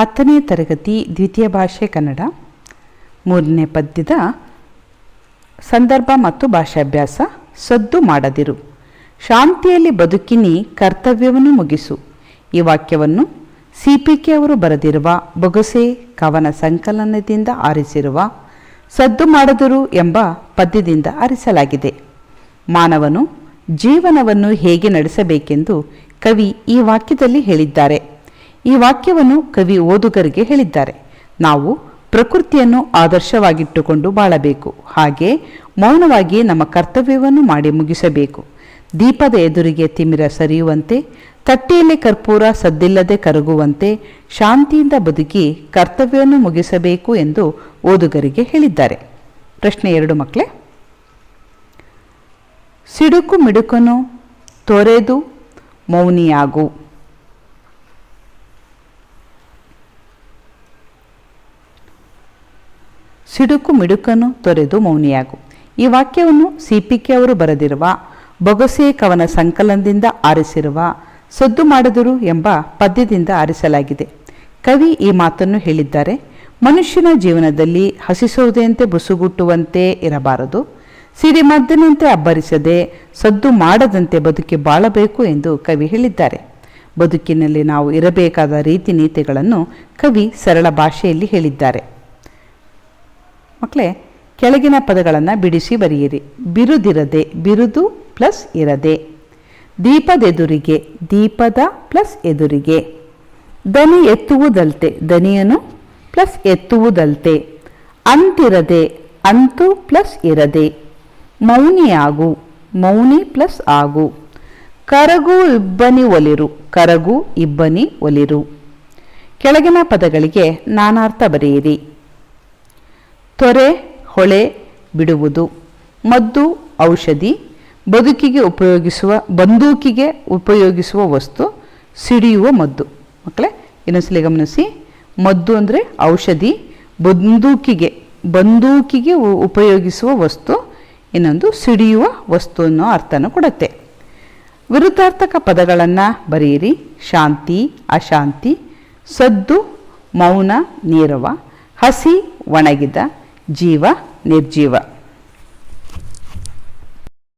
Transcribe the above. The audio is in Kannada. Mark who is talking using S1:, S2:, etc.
S1: ಹತ್ತನೇ ತರಗತಿ ದ್ವಿತೀಯ ಭಾಷೆ ಕನ್ನಡ, ಮೂರನೇ ಪದ್ಯದ ಸಂದರ್ಭ ಮತ್ತು ಭಾಷಾಭ್ಯಾಸ, ಸದ್ದು ಮಾಡದಿರು. ಶಾಂತಿಯಲ್ಲಿ ಬದುಕಿನಿ, ಕರ್ತವ್ಯವನ್ನು ಮುಗಿಸು. ಈ ವಾಕ್ಯವನ್ನು ಸಿ ಪಿ ಕೆ ಅವರು ಬರೆದಿರುವ ಬೊಗಸೆ ಕವನ ಸಂಕಲನದಿಂದ ಆರಿಸಿರುವ ಸದ್ದು ಮಾಡದಿರು ಎಂಬ ಪದ್ಯದಿಂದ ಆರಿಸಲಾಗಿದೆ. ಮಾನವನು ಜೀವನವನ್ನು ಹೇಗೆ ನಡೆಸಬೇಕೆಂದು ಕವಿ ಈ ವಾಕ್ಯದಲ್ಲಿ ಹೇಳಿದ್ದಾರೆ. ಈ ವಾಕ್ಯವನ್ನು ಕವಿ ಓದುಗರಿಗೆ ಹೇಳಿದ್ದಾರೆ. ನಾವು ಪ್ರಕೃತಿಯನ್ನು ಆದರ್ಶವಾಗಿಟ್ಟುಕೊಂಡು ಬಾಳಬೇಕು. ಹಾಗೆ ಮೌನವಾಗಿ ನಮ್ಮ ಕರ್ತವ್ಯವನ್ನು ಮಾಡಿ ಮುಗಿಸಬೇಕು. ದೀಪದ ಎದುರಿಗೆ ತಿಮಿರ ಸರಿಯುವಂತೆ, ತಟ್ಟೆಯಲ್ಲಿ ಕರ್ಪೂರ ಸದ್ದಿಲ್ಲದೆ ಕರಗುವಂತೆ, ಶಾಂತಿಯಿಂದ ಬದುಕಿ ಕರ್ತವ್ಯವನ್ನು ಮುಗಿಸಬೇಕು ಎಂದು ಓದುಗರಿಗೆ ಹೇಳಿದ್ದಾರೆ. ಪ್ರಶ್ನೆ ಎರಡು ಮಕ್ಕಳೇ. ಸಿಡುಕು ಮಿಡುಕನು, ತೊರೆದು ಮೌನಿಯಾಗು. ಸಿಡುಕು ಮಿಡುಕನ್ನು ತೊರೆದು ಮೌನಿಯಾಗು. ಈ ವಾಕ್ಯವನ್ನು ಸಿ ಕೆ ಅವರು ಬರೆದಿರುವ, ಬೊಗಸೆ ಕವನ ಸಂಕಲನದಿಂದ ಆರಿಸಿರುವ, ಸದ್ದು ಮಾಡಿದರು ಎಂಬ ಪದ್ಯದಿಂದ ಆರಿಸಲಾಗಿದೆ. ಕವಿ ಈ ಮಾತನ್ನು ಹೇಳಿದ್ದಾರೆ, ಮನುಷ್ಯನ ಜೀವನದಲ್ಲಿ ಹಸಿಸುವುದೆಯಂತೆ ಬುಸುಗುಟ್ಟುವಂತೆ ಇರಬಾರದು. ಸಿಡಿಮದ್ದಿನಂತೆ ಅಬ್ಬರಿಸದೆ ಸದ್ದು ಮಾಡದಂತೆ ಬದುಕಿ ಬಾಳಬೇಕು ಎಂದು ಕವಿ ಹೇಳಿದ್ದಾರೆ. ಬದುಕಿನಲ್ಲಿ ನಾವು ಇರಬೇಕಾದ ರೀತಿ ನೀತಿಗಳನ್ನು ಕವಿ ಸರಳ ಭಾಷೆಯಲ್ಲಿ ಹೇಳಿದ್ದಾರೆ. ಮಕ್ಕಳೇ ಕೆಳಗಿನ ಪದಗಳನ್ನು ಬಿಡಿಸಿ ಬರೆಯಿರಿ. ಬಿರುದಿರದೆ, ಬಿರುದು ಪ್ಲಸ್ ಇರದೆ. ದೀಪದೆದುರಿಗೆ, ದೀಪದ ಪ್ಲಸ್ ಎದುರಿಗೆ. ದನಿ ಎತ್ತುವುದಲ್ತೆ, ದನಿಯನು ಪ್ಲಸ್ ಎತ್ತುವುದಲ್ತೆ. ಅಂತಿರದೆ, ಅಂತು ಪ್ಲಸ್ ಇರದೆ. ಮೌನಿಯಾಗು, ಮೌನಿ ಪ್ಲಸ್ ಆಗು. ಕರಗು ಇಬ್ಬನಿ ಒಲಿರು, ಕರಗು ಇಬ್ಬನಿ ಒಲಿರು. ಕೆಳಗಿನ ಪದಗಳಿಗೆ ನಾನಾರ್ಥ ಬರೆಯಿರಿ. ತೊರೆ, ಹೊಳೆ ಬಿಡುವುದು. ಮದ್ದು, ಔಷಧಿ, ಬದುಕಿಗೆ ಉಪಯೋಗಿಸುವ, ಬಂದೂಕಿಗೆ ಉಪಯೋಗಿಸುವ ವಸ್ತು ಸಿಡಿಯುವ ಮದ್ದು. ಮಕ್ಕಳೇ, ಇನ್ನೊಂದ್ಸಲಿ ಗಮನಿಸಿ. ಮದ್ದು ಅಂದರೆ ಔಷಧಿ, ಬಂದೂಕಿಗೆ ಬಂದೂಕಿಗೆ ಉಪಯೋಗಿಸುವ ವಸ್ತು, ಇನ್ನೊಂದು ಸಿಡಿಯುವ ವಸ್ತು ಅನ್ನೋ ಅರ್ಥನ ಕೊಡುತ್ತೆ. ವಿರುದ್ಧಾರ್ಥಕ ಪದಗಳನ್ನು ಬರೆಯಿರಿ. ಶಾಂತಿ, ಅಶಾಂತಿ, ಸದ್ದು, ಮೌನ, ನೀರವ, ಹಸಿ, ಒಣಗಿದ జీవ నిర్జీవ.